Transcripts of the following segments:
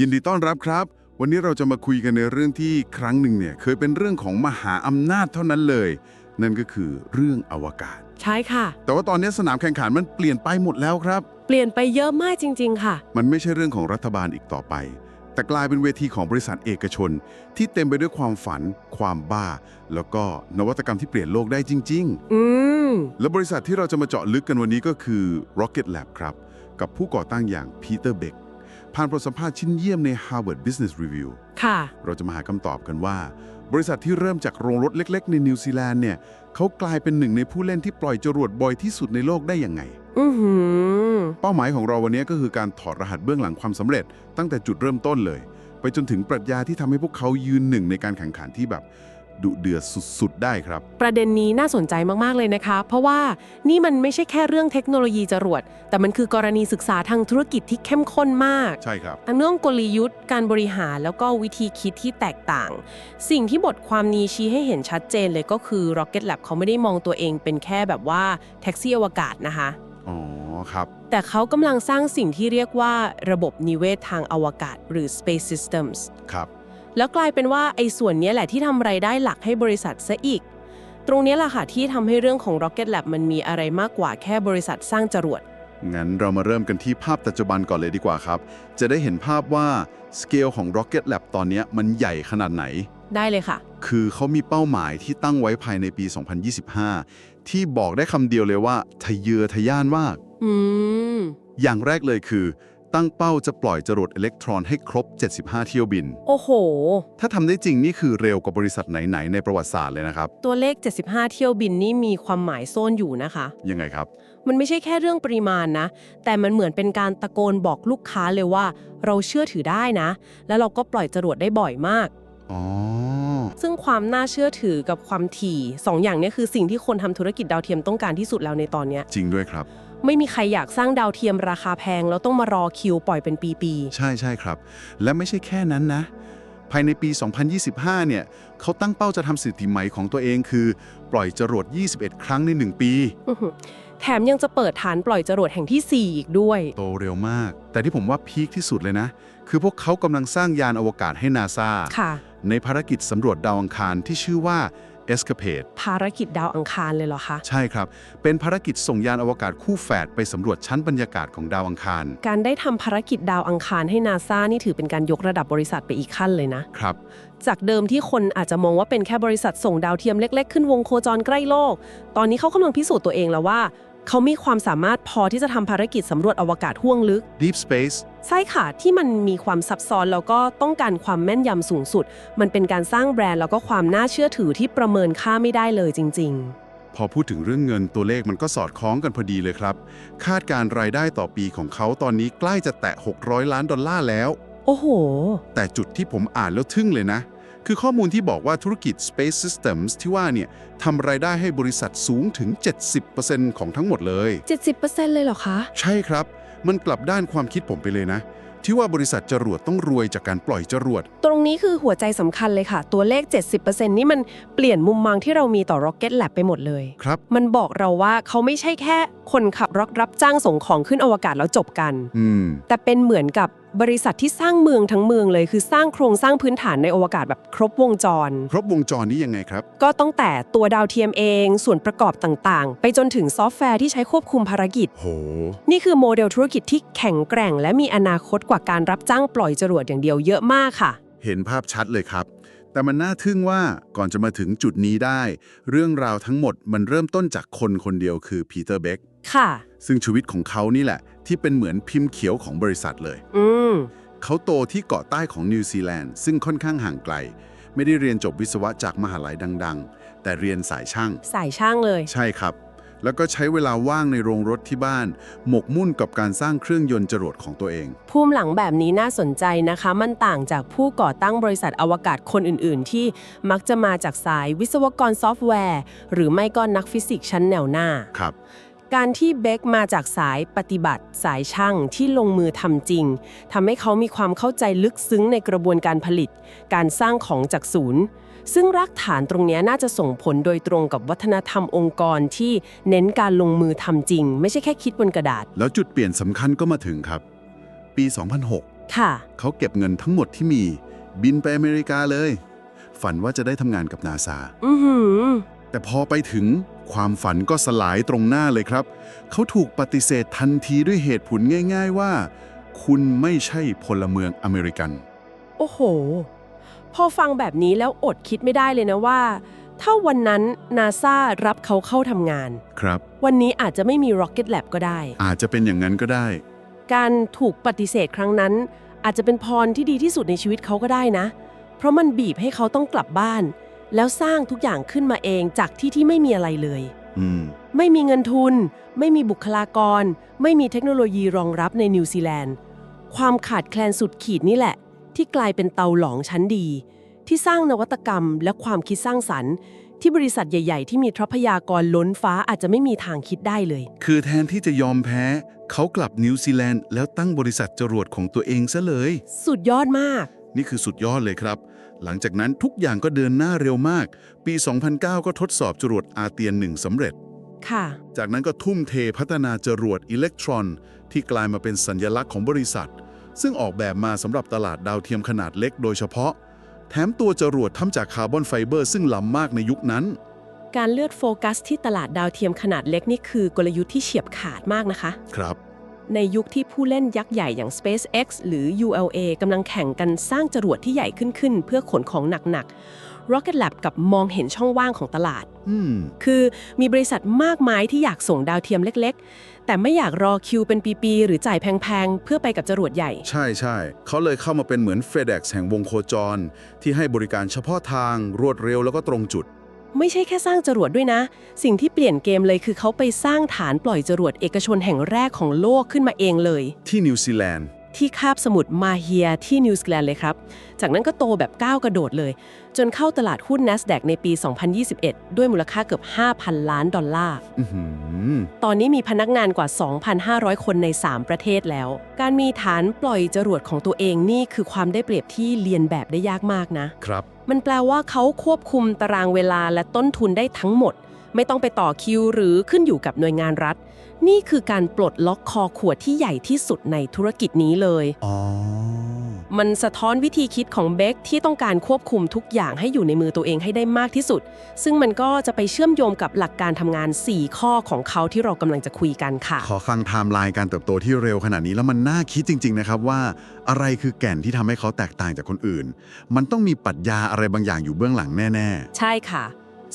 ยินดีต้อนรับครับ วันนี้เราจะมาคุยกันในเรื่องที่ครั้งหนึ่งเนี่ยเคยเป็นเรื่องของมหาอำนาจเท่านั้นเลย นั่นก็คือเรื่องอวกาศ ใช่ค่ะ แต่ว่าตอนนี้สนามแข่งขันมันเปลี่ยนไปหมดแล้วครับ เปลี่ยนไปเยอะมากจริง ๆ ค่ะ มันไม่ใช่เรื่องของรัฐบาลอีกต่อไป แต่กลายเป็นเวทีของบริษัทเอกชน ที่เต็มไปด้วยความฝัน ความบ้า แล้วก็นวัตกรรมที่เปลี่ยนโลกได้จริง อืม ๆ และบริษัทที่เราจะมาเจาะลึกกันวันนี้ก็คือ Rocket Lab ครับ กับผู้ก่อตั้งอย่างพีเตอร์เบก ผ่านบทสัมภาษณ์ชิ้นเยี่ยมใน Harvard Business Review ค่ะ เราจะมาหาคำตอบกันว่า บริษัทที่เริ่มจากโรงรถเล็ก ๆ ในนิวซีแลนด์เนี่ยเขากลายเป็นหนึ่งในผู้เล่นที่ปล่อยจรวดบ่อยที่สุดในโลกได้ยังไง อือหือ เป้าหมายของเราวันนี้ก็คือการถอดรหัสเบื้องหลังความสำเร็จ ตั้งแต่จุดเริ่มต้นเลย ไปจนถึงปรัชญาที่ทำให้พวกเขายืนหนึ่งในการแข่งขันที่แบบ ดุเดือดสุดๆ ได้ครับ ประเด็นนี้น่าสนใจมาก ๆ เลยนะคะ เพราะว่านี่มันไม่ใช่แค่เรื่องเทคโนโลยีจรวด แต่มันคือกรณีศึกษาทางธุรกิจที่เข้มข้นมากใช่ครับทั้งเรื่องกลยุทธ์ การบริหารแล้วก็วิธีคิดที่แตกต่าง สิ่งที่บทความนี้ชี้ให้เห็นชัดเจนเลยก็คือ Rocket Lab เขาไม่ได้มองตัวเองเป็นแค่แบบว่าแท็กซี่อวกาศนะคะอ๋อครับแต่เขากำลังสร้างสิ่งที่เรียกว่าระบบนิเวศทางอวกาศ หรือ Space Systems ครับ แล้วกลายเป็นว่าไอ้ส่วนเนี้ยแหละที่ทำไรายได้หลักให้บริษัทซะอีก ตรงเนี้ยแหละค่ะที่ทำให้เรื่องของ Rocket Lab มันมีอะไรมากกว่าแค่บริษัทสร้างจรวด งั้นเรามาเริ่มกันที่ภาพปัจจุบันก่อนเลยดีกว่าครับ จะได้เห็นภาพว่าสเกลของ Rocket Lab ตอนเนี้ยมันใหญ่ขนาดไหน ได้เลยค่ะ คือเขามีเป้าหมายที่ตั้งไว้ภายในปี 2025 ที่บอกได้คำเดียวเลยว่าทะเยอทะยานมาก อืม อย่างแรกเลยคือ ตั้งเป้าจะปล่อยจรวดอิเล็กทรอนให้ครบ 75 เที่ยวบิน โอ้โห ถ้าทำได้จริงนี่คือเร็วกว่าบริษัทไหน ๆ ในประวัติศาสตร์เลยนะครับ ตัวเลข 75 เที่ยวบินนี่มีความหมายซ่อนอยู่นะคะ ยังไงครับ มันไม่ใช่แค่เรื่องปริมาณนะ แต่มันเหมือนเป็นการตะโกนบอกลูกค้าเลยว่า เราเชื่อถือได้นะ แล้วเราก็ปล่อยจรวดได้บ่อยมาก อ๋อ ซึ่งความน่าเชื่อถือกับความถี่สองอย่างเนี้คือสิ่งที่คนทำธุรกิจดาวเทียมต้องการที่สุดแล้วในตอนเนี้ยจริงด้วยครับ ไม่มีใครอยากสร้างดาวเทียมราคาแพง แล้วต้องมารอคิวปล่อยเป็นปีใช่ใช่ครับ และไม่ใช่แค่นั้นนะ ภายในปี 2025 เนี่ยเขาตั้งเป้าจะทำสถิติใหม่ของตัวเองคือ ปล่อยจรวด 21 ครั้งใน 1 ปี ๆอื้อหือแถมยังจะเปิดฐานปล่อยจรวดแห่งที่ 4 อีกด้วย โตเร็วมาก แต่ที่ผมว่าพีคที่สุดเลยนะ คือพวกเขากำลังสร้างยานอวกาศให้นาซาค่ะ ในภารกิจสำรวจดาวอังคารที่ชื่อว่า Escapade ภารกิจดาวอังคารเลยเหรอคะ ใช่ครับ เป็นภารกิจส่งยานอวกาศคู่แฝดไปสำรวจชั้นบรรยากาศของดาวอังคาร การได้ทำภารกิจดาวอังคารให้นาซานี่ถือเป็นการยกระดับบริษัทไปอีกขั้นเลยนะ ครับ จากเดิมที่คนอาจจะมองว่าเป็นแค่บริษัทส่งดาวเทียมเล็ก ๆ ขึ้นวงโคจรใกล้โลก ตอนนี้เขากำลังพิสูจน์ตัวเองแล้วว่า เขามีความสามารถพอที่จะทำภารกิจสำรวจอวกาศห้วงลึก Deep Space ใช่ค่ะ ที่มันมีความซับซ้อนแล้วก็ต้องการความแม่นยำสูงสุด มันเป็นการสร้างแบรนด์แล้วก็ความน่าเชื่อถือที่ประเมินค่าไม่ได้เลยจริงพอพูดถึงเรื่องเงินตัวเลขมันก็สอดคล้องกันพอดีเลยครับ คาดการรายได้ต่อปีของเขาตอนนี้ใกล้จะแตะ 600 ล้านดอลลาร์แล้วๆโอ้โห แต่จุดที่ผมอ่านแล้วทึ่งเลยนะ คือข้อมูลที่บอกว่าธุรกิจ Space Systems ที่ว่าเนี่ยทำรายได้ให้บริษัทสูงถึง 70%ของทั้งหมดเลย 70%เลยเหรอคะ ใช่ครับ มันกลับด้านความคิดผมไปเลยนะ ที่ว่าบริษัทจรวดต้องรวยจากการปล่อยจรวด ตรงนี้คือหัวใจสำคัญเลยค่ะ ตัวเลข 70%นี่มันเปลี่ยนมุมมองที่เรามีต่อ Rocket Lab ไปหมดเลยครับ มันบอกเราว่าเขาไม่ใช่แค่คนขับรถรับจ้างส่งของขึ้นอวกาศแล้วจบกัน อืม แต่เป็นเหมือนกับ บริษัทที่สร้างเมืองทั้งเมืองเลย คือสร้างโครงสร้างพื้นฐานในอวกาศแบบครบวงจร ครบวงจรนี้ยังไงครับ ก็ต้องแต่ตัวดาวเทียมเอง ส่วนประกอบต่างๆ ไปจนถึงซอฟต์แวร์ที่ใช้ควบคุมภารกิจ โห นี่คือโมเดลธุรกิจที่แข็งแกร่ง และมีอนาคตกว่าการรับจ้างปล่อยจรวดอย่างเดียวเยอะมากค่ะ เห็นภาพชัดเลยครับ แต่มันน่าทึ่งว่าก่อนจะมาถึงจุดนี้ได้ เรื่องราวทั้งหมดมันเริ่มต้นจากคนคนเดียวคือพีเตอร์เบ k ค่ะ ซึ่งชีวิตของเขานี่แหละ ที่เป็นเหมือนพิมพ์เขียวของบริษัทเลย อืม เขาโตที่เกาะใต้ของนิวซีแลนด์ซึ่งค่อนข้างห่างไกล ไม่ได้เรียนจบวิศวะจากมหาลัยดัง ๆ แต่เรียนสายช่าง สายช่างเลย ใช่ครับ แล้วก็ใช้เวลาว่างในโรงรถที่บ้าน หมกมุ่นกับการสร้างเครื่องยนต์จรวดของตัวเอง ภูมิหลังแบบนี้น่าสนใจนะคะ มันต่างจากผู้ก่อตั้งบริษัทอวกาศคนอื่น ๆ ที่มักจะมาจากสายวิศวกรซอฟต์แวร์ หรือไม่ก็นักฟิสิกส์ชั้นแนวหน้า ครับ การที่เบคมาจากสายปฏิบัติ สายช่างที่ลงมือทำจริงทำให้เขามีความเข้าใจลึกซึ้งในกระบวนการผลิต การสร้างของจากศูนย์ ซึ่งรากฐานตรงเนี้ยน่าจะส่งผลโดยตรงกับวัฒนธรรมองค์กรที่เน้นการลงมือทำจริง ไม่ใช่แค่คิดบนกระดาษ แล้วจุดเปลี่ยนสำคัญก็มาถึงครับ ปี 2006 ค่ะ เขาเก็บเงินทั้งหมดที่มี บินไปอเมริกาเลย ฝันว่าจะได้ทำงานกับนาซาอือหือแต่พอไปถึง ความฝันก็สลายตรงหน้าเลยครับ เขาถูกปฏิเสธทันทีด้วยเหตุผลง่าย ๆว่า คุณไม่ใช่พลเมืองอเมริกัน โอ้โห พอฟังแบบนี้แล้วอดคิดไม่ได้เลยนะว่า ถ้าวันนั้นนาซารับเขาเข้าทำงาน ครับ วันนี้อาจจะไม่มี Rocket Lab ก็ได้ อาจจะเป็นอย่างนั้นก็ได้ การถูกปฏิเสธครั้งนั้น อาจจะเป็นพรที่ดีที่สุดในชีวิตเขาก็ได้นะ เพราะมันบีบให้เขาต้องกลับบ้าน แล้วสร้างทุกอย่างขึ้นมาเองจากที่ที่ไม่มีอะไรเลย อืม ไม่มีเงินทุน ไม่มีบุคลากร ไม่มีเทคโนโลยีรองรับในนิวซีแลนด์ ความขาดแคลนสุดขีดนี่แหละ ที่กลายเป็นเตาหลองชั้นดี ที่สร้างนวัตกรรมและความคิดสร้างสรรค์ ที่บริษัทใหญ่ ๆ ที่มีทรัพยากรล้นฟ้าอาจจะไม่มีทางคิดได้เลย คือแทนที่จะยอมแพ้ เขากลับนิวซีแลนด์แล้วตั้งบริษัทจรวดของตัวเองซะเลย สุดยอดมาก นี่คือสุดยอดเลยครับ หลังจากนั้นทุกอย่างก็เดินหน้าเร็วมาก ปี 2009 ก็ทดสอบจรวดอาเตียนหนึ่งสำเร็จ ค่ะ จากนั้นก็ทุ่มเทพัฒนาจรวดอิเล็กทรอน ที่กลายมาเป็นสัญญลักษณ์ของบริษัท ซึ่งออกแบบมาสำหรับตลาดดาวเทียมขนาดเล็กโดยเฉพาะ แถมตัวจรวดทำจากคาร์บอนไฟเบอร์ซึ่งล้ำมากในยุคนั้น การเลือกโฟกัสที่ตลาดดาวเทียมขนาดเล็กนี่คือกลยุทธ์ที่เฉียบขาดมากนะคะ ครับ ในยุคที่ผู้เล่นยักษ์ใหญ่อย่าง SpaceX หรือ ULA กำลังแข่งกันสร้างจรวดที่ใหญ่ขึ้นขึ้น เพื่อขนของหนักๆ Rocket Lab กับมองเห็นช่องว่างของตลาด อืม คือมีบริษัทมากมายที่อยากส่งดาวเทียมเล็กๆ แต่ไม่อยากรอคิวเป็นปีๆ หรือจ่ายแพงๆ เพื่อไปกับจรวดใหญ่ ใช่ใช่ เขาเลยเข้ามาเป็นเหมือน FedEx แห่งวงโคจร ที่ให้บริการเฉพาะทางรวดเร็วแล้วก็ตรงจุด ไม่ใช่แค่สร้างจรวดด้วยนะ สิ่งที่เปลี่ยนเกมเลยคือเขาไปสร้างฐานปล่อยจรวดเอกชนแห่งแรกของโลกขึ้นมาเองเลย ที่นิวซีแลนด์ที่คาบสมุทรมาเฮียที่นิวซีแลนด์เลยครับ จากนั้นก็โตแบบก้าวกระโดดเลย จนเข้าตลาดหุ้น NASDAQ ในปี 2021 ด้วยมูลค่าเกือบ 5,000 ล้านดอลลาร์อื้อหือตอนนี้มีพนักงานกว่า 2,500 คนใน 3 ประเทศแล้ว การมีฐานปล่อยจรวดของตัวเองนี่คือความได้เปรียบที่เรียนแบบได้ยากมากนะ ครับ มันแปลว่าเขาควบคุมตารางเวลาและต้นทุนได้ทั้งหมด ไม่ต้องไปต่อคิวหรือขึ้นอยู่กับหน่วยงานรัฐ นี่คือการปลดล็อกคอขวดที่ใหญ่ที่สุดในธุรกิจนี้เลย อ๋อ มันสะท้อนวิธีคิดของเบคที่ต้องการควบคุมทุกอย่างให้อยู่ในมือตัวเองให้ได้มากที่สุด ซึ่งมันก็จะไปเชื่อมโยงกับหลักการทำงาน 4 ข้อของเขาที่เรากำลังจะคุยกันค่ะ ขอฟังไทม์ไลน์การเติบโตที่เร็วขนาดนี้แล้วมันน่าคิดจริง ๆ นะครับว่า อะไรคือแก่นที่ทำให้เขาแตกต่างจากคนอื่น มันต้องมีปรัชญาอะไรบางอย่างอยู่เบื้องหลังแน่ใช่ค่ะ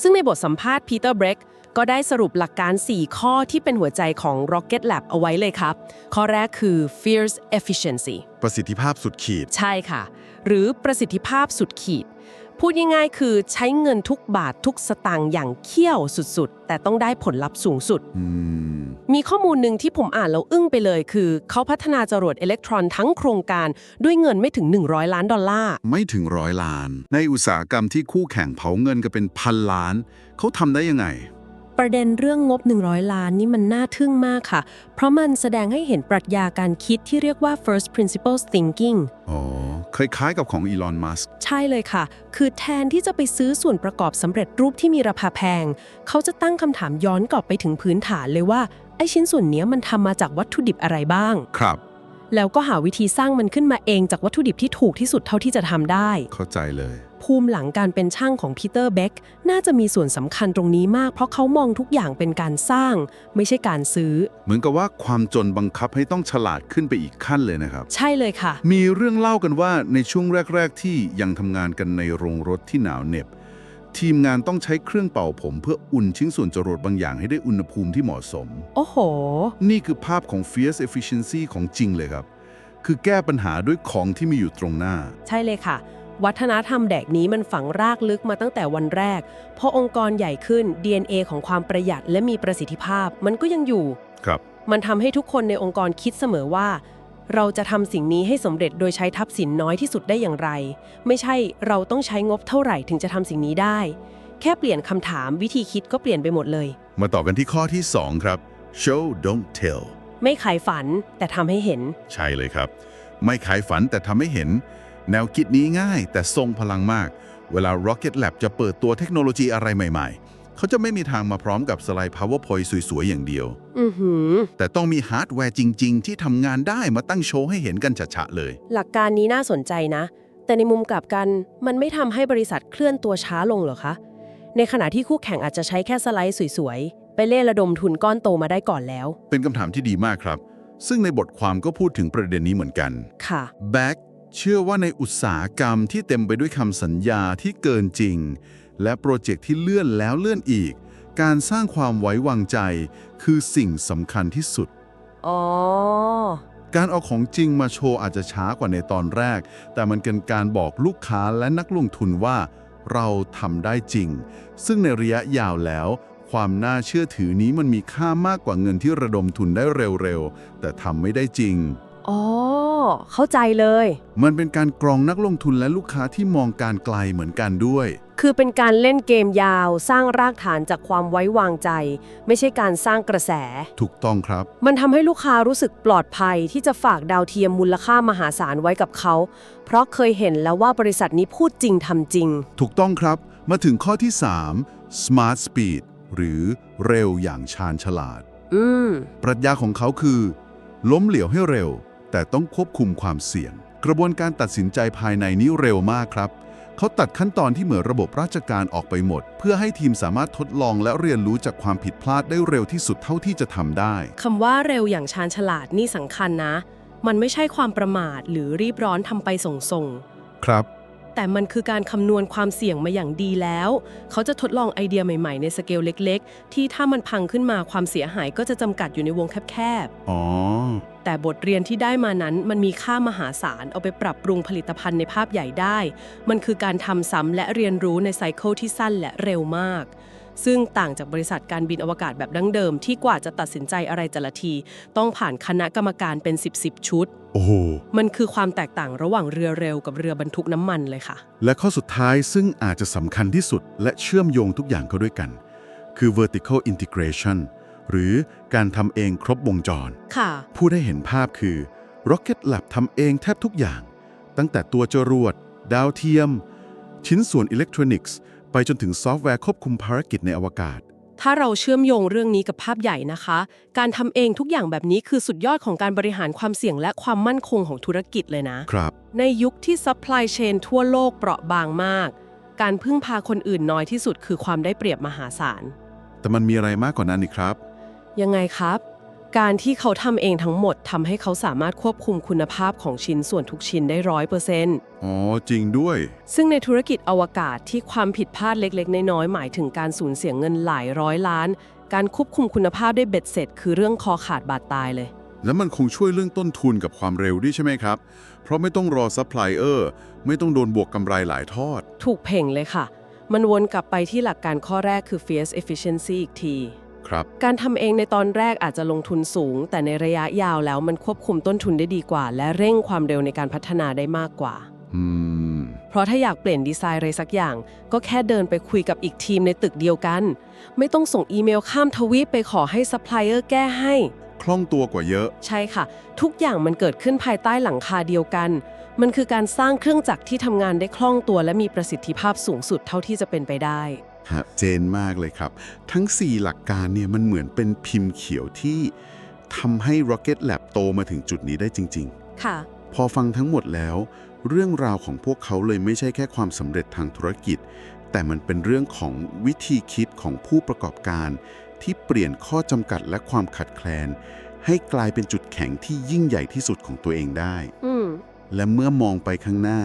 ซึ่งในบทสัมภาษณ์พีเตอร์เบรก ก็ได้สรุปหลักการ 4 ข้อที่เป็นหัวใจของ Rocket Lab เอาไว้เลยครับ ข้อแรกคือ fierce efficiency ๆประสิทธิภาพสุดขีด ใช่ค่ะ หรือประสิทธิภาพสุดขีด พูดง่ายๆ คือใช้เงินทุกบาททุกสตางค์อย่างเขี้ยวสุดๆ แต่ต้องได้ผลลัพธ์สูงสุดอืมมีข้อมูลหนึ่งที่ผมอ่านแล้วอึ้งไปเลย คือ เขาพัฒนาจรวดอิเล็กตรอนทั้งโครงการด้วยเงินไม่ถึง 100 ล้านดอลลาร์ ไม่ถึงร้อยล้าน ในอุตสาหกรรมที่คู่แข่งเผาเงินกันเป็นพันล้าน เขาทำได้ยังไง ประเด็นเรื่องงบ 100 ล้านนี่มันน่าทึ่งมากค่ะ เพราะมันแสดงให้เห็นปรัชญาการคิดที่เรียกว่า first principles thinking อ๋อ คล้ายๆกับของอีลอน มัสก์ใช่เลยค่ะ คือแทนที่จะไปซื้อส่วนประกอบสำเร็จรูปที่มีราคาแพง เขาจะตั้งคำถามย้อนกลับไปถึงพื้นฐานเลยว่า ไอ้ชิ้นส่วนเนี้ยมันทำมาจากวัตถุดิบอะไรบ้าง ครับ แล้วก็หาวิธีสร้างมันขึ้นมาเองจากวัตถุดิบที่ถูกที่สุดเท่าที่จะทำได้ เข้าใจเลย ภูมิหลังการเป็นช่างของพีเตอร์เบคน่าจะมีส่วนสำคัญตรงนี้มาก เพราะเขามองทุกอย่างเป็นการสร้าง ไม่ใช่การซื้อ เหมือนกับว่าความจนบังคับให้ต้องฉลาดขึ้นไปอีกขั้นเลยนะครับ ใช่เลยค่ะ มีเรื่องเล่ากันว่าในช่วงแรก ๆ ที่ยังทำงานกันในโรงรถที่หนาวเหน็บ ทีมงานต้องใช้เครื่องเป่าผมเพื่ออุ่นชิ้นส่วนจรวดบางอย่างให้ได้อุณหภูมิที่เหมาะสม โอ้โห นี่คือภาพของ fierce efficiency ของจริงเลยครับ คือแก้ปัญหาด้วยของที่มีอยู่ตรงหน้า ใช่เลยค่ะ วัฒนธรรมแดกนี้มันฝังรากลึกมาตั้งแต่วันแรก พอองค์กรใหญ่ขึ้น DNA ของความประหยัดและมีประสิทธิภาพ มันก็ยังอยู่ ครับ มันทำให้ทุกคนในองค์กรคิดเสมอว่า เราจะทำสิ่งนี้ให้สำเร็จโดยใช้ทัพสินน้อยที่สุดได้อย่างไร ไม่ใช่เราต้องใช้งบเท่าไหร่ถึงจะทำสิ่งนี้ได้ แค่เปลี่ยนคำถามวิธีคิดก็เปลี่ยนไปหมดเลย มาต่อกันที่ข้อที่ 2 ครับ show don't tell ไม่ขายฝันแต่ทำให้เห็น ใช่เลยครับ ไม่ขายฝันแต่ทำให้เห็น แนวคิดนี้ง่ายแต่ทรงพลังมาก เวลา Rocket Lab จะเปิดตัวเทคโนโลยีอะไรใหม่ๆ เขาจะไม่มีทางมาพร้อมกับสไลด์ PowerPoint สวยๆ อย่างเดียว อือหือ แต่ต้องมีฮาร์ดแวร์จริง ๆ ที่ทำงานได้มาตั้งโชว์ให้เห็นกันฉะๆเลย หลักการนี้น่าสนใจนะ แต่ในมุมกลับกัน มันไม่ทำให้บริษัทเคลื่อนตัวช้าลงเหรอคะ ในขณะที่คู่แข่งอาจจะใช้แค่สไลด์สวยๆ ไปเล่ระดมทุนก้อนโตมาได้ก่อนแล้ว เป็นคำถามที่ดีมากครับ ซึ่งในบทความก็พูดถึงประเด็นนี้เหมือนกัน ค่ะแบ็ก เชื่อว่าในอุตสาหกรรมที่เต็มไปด้วยคำสัญญาที่เกินจริง และโปรเจกต์ที่เลื่อนแล้วเลื่อนอีก การสร้างความไว้วางใจ คือสิ่งสำคัญที่สุด อ๋อ การเอาของจริงมาโชว์อาจจะช้ากว่าในตอนแรก แต่มันเป็นการบอกลูกค้าและนักลงทุนว่า เราทำได้จริง ซึ่งในระยะยาวแล้ว ความน่าเชื่อถือนี้มันมีค่ามากกว่าเงินที่ระดมทุนได้เร็วๆ แต่ทำไม่ได้จริง อ๋อ เข้าใจเลย มันเป็นการกรองนักลงทุนและลูกค้าที่มองการไกลเหมือนกันด้วย คือเป็นการเล่นเกมยาว สร้างรากฐานจากความไว้วางใจ ไม่ใช่การสร้างกระแส ถูกต้องครับ มันทำให้ลูกค้ารู้สึกปลอดภัยที่จะฝากดาวเทียมมูลค่ามหาศาลไว้กับเขา เพราะเคยเห็นแล้วว่าบริษัทนี้พูดจริงทำจริง ถูกต้องครับ มาถึงข้อที่ 3 smart speed หรือเร็วอย่างชาญฉลาด อืม ปรัชญาของเขาคือ ล้มเหลวให้เร็ว แต่ต้องควบคุมความเสี่ยง กระบวนการตัดสินใจภายในนี้เร็วมากครับ เขาตัดขั้นตอนที่เหมือนระบบราชการออกไปหมด เพื่อให้ทีมสามารถทดลองและเรียนรู้จากความผิดพลาดได้เร็วที่สุดเท่าที่จะทำได้คำว่าเร็วอย่างชาญฉลาดนี่สำคัญนะ มันไม่ใช่ความประมาทหรือรีบร้อนทำไปส่งครับๆ แต่มันคือการคำนวณความเสี่ยงมาอย่างดีแล้ว เขาจะทดลองไอเดียใหม่ๆ ในสเกลเล็กๆ ที่ถ้ามันพังขึ้นมาความเสียหายก็จะจำกัดอยู่ในวงแคบๆ อ๋อ แต่บทเรียนที่ได้มานั้นมันมีค่ามหาศาลเอาไปปรับปรุงผลิตภัณฑ์ในภาพใหญ่ได้ มันคือการทำซ้ำและเรียนรู้ในไซเคิลที่สั้นและเร็วมาก ซึ่งต่างจากบริษัทการบินอวกาศแบบดั้งเดิม ที่กว่าจะตัดสินใจอะไรแต่ละที ต้องผ่านคณะกรรมการเป็น 10บสชุด โอ้โห มันคือความแตกต่างระหว่างเรือเร็วกับเรือบรรทุกน้ำมันเลยค่ะ และข้อสุดท้ายซึ่งอาจจะสำคัญที่สุดและเชื่อมโยงทุกอย่างเข้าด้วยกัน คือ vertical integration หรือการทำเองครบวงจร ค่ะ ผู้ได้เห็นภาพคือ Rocket Lab ทำเองแทบทุกอย่าง ตั้งแต่ตัวจรวด ดาวเทียม ชิ้นส่วนอิเล็กทรอนิกส์ ไปจนถึงซอฟต์แวร์ควบคุมภารกิจในอวกาศ ถ้าเราเชื่อมโยงเรื่องนี้กับภาพใหญ่นะคะ การทำเองทุกอย่างแบบนี้คือสุดยอดของการบริหารความเสี่ยงและความมั่นคงของธุรกิจเลยนะ ครับ ในยุคที่ supply chain ทั่วโลกเปราะบางมาก การพึ่งพาคนอื่นน้อยที่สุดคือความได้เปรียบมหาศาล แต่มันมีอะไรมากกว่านั้นอีกครับ ยังไงครับ การที่เขาทำเองทั้งหมดทำให้เขาสามารถควบคุมคุณภาพของชิ้นส่วนทุกชิ้นได้ร้อยเปอร์เซ็นต์อ๋อ จริงด้วย ซึ่งในธุรกิจอวกาศที่ความผิดพลาดเล็กๆ น้อยๆ หมายถึงการสูญเสียเงินหลายร้อยล้าน การควบคุมคุณภาพได้เบ็ดเสร็จ คือเรื่องคอขาดบาดตายเลย แล้วมันคงช่วยเรื่องต้นทุนกับความเร็วด้วยใช่ไหมครับ เพราะไม่ต้องรอซัพพลายเออร์ไม่ต้องโดนบวกกำไรหลายทอด ถูกเพ่งเลยค่ะ มันวนกลับไปที่หลักการข้อแรกคือ fierce efficiency อีกที ครับ การทำเองในตอนแรกอาจจะลงทุนสูง แต่ในระยะยาวแล้วมันควบคุมต้นทุนได้ดีกว่า และเร่งความเร็วในการพัฒนาได้มากกว่า อืม เพราะถ้าอยากเปลี่ยนดีไซน์อะไรสักอย่าง ก็แค่เดินไปคุยกับอีกทีมในตึกเดียวกัน ไม่ต้องส่งอีเมลข้ามทวีปไปขอให้ซัพพลายเออร์แก้ให้ คล่องตัวกว่าเยอะ ใช่ค่ะ ทุกอย่างมันเกิดขึ้นภายใต้หลังคาเดียวกัน มันคือการสร้างเครื่องจักรที่ทำงานได้คล่องตัวและมีประสิทธิภาพสูงสุดเท่าที่จะเป็นไปได้ ฮะเจนมากเลยครับ ทั้ง 4 หลักการเนี่ยมันเหมือนเป็นพิมพ์เขียวที่ทำให้ Rocket Lab โตมาถึงจุดนี้ได้จริงค่ะๆพอฟังทั้งหมดแล้ว เรื่องราวของพวกเขาเลยไม่ใช่แค่ความสำเร็จทางธุรกิจ แต่มันเป็นเรื่องของวิธีคิดของผู้ประกอบการ ที่เปลี่ยนข้อจำกัดและความขัดแคลน ให้กลายเป็นจุดแข็งที่ยิ่งใหญ่ที่สุดของตัวเองได้อืมและเมื่อมองไปข้างหน้า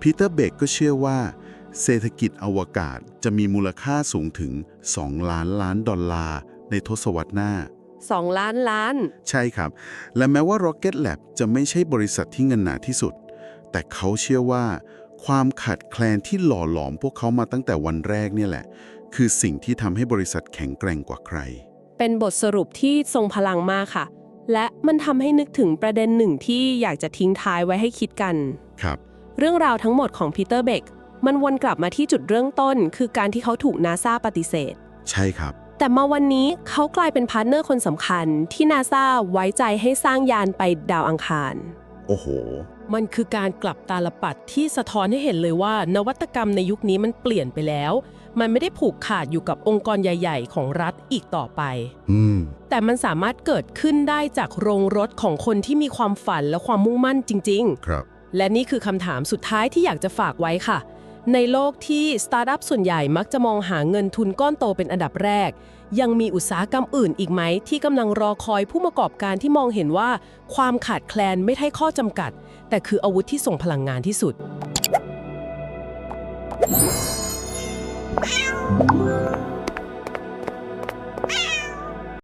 พีเตอร์เบกก็เชื่อว่า เศรษฐกิจอวกาศจะมีมูลค่าสูงถึง 2 ล้านล้านดอลลาร์ในทศวรรษหน้า 2 ล้านล้าน ใช่ครับ และแม้ว่า Rocket Lab จะไม่ใช่บริษัทที่เงินหนาที่สุด แต่เขาเชื่อว่า ความขาดแคลนที่หล่อหลอมพวกเขามาตั้งแต่วันแรกเนี่ยแหละ คือสิ่งที่ทำให้บริษัทแข็งแกร่งกว่าใคร เป็นบทสรุปที่ทรงพลังมากค่ะ และมันทำให้นึกถึงประเด็นหนึ่งที่อยากจะทิ้งท้ายไว้ให้คิดกัน ครับ เรื่องราวทั้งหมดของพีเตอร์เบก มันวนกลับมาที่จุดเริ่มต้น คือการที่เขาถูกนาซาปฏิเสธ ใช่ครับ แต่มาวันนี้เขากลายเป็นพาร์ทเนอร์คนสำคัญ ที่นาซาไว้ใจให้สร้างยานไปดาวอังคาร โอ้โห มันคือการกลับตาลปัดที่สะท้อนให้เห็นเลยว่า นวัตกรรมในยุคนี้มันเปลี่ยนไปแล้ว มันไม่ได้ผูกขาดอยู่กับองค์กรใหญ่ ๆ ของรัฐอีกต่อไป อืม แต่มันสามารถเกิดขึ้นได้จากโรงรถของคนที่มีความฝันและความมุ่งมั่นจริง ๆ ครับ และนี่คือคำถามสุดท้ายที่อยากจะฝากไว้ค่ะ ในโลกที่สตาร์ทอัพส่วนใหญ่มักจะมองหาเงินทุนก้อนโตเป็นอันดับแรก ยังมีอุตสาหกรรมอื่นอีกไหม ที่กำลังรอคอยผู้ประกอบการที่มองเห็นว่า ความขาดแคลนไม่ใช่ข้อจำกัด แต่คืออาวุธที่ส่งพลังงานที่สุดค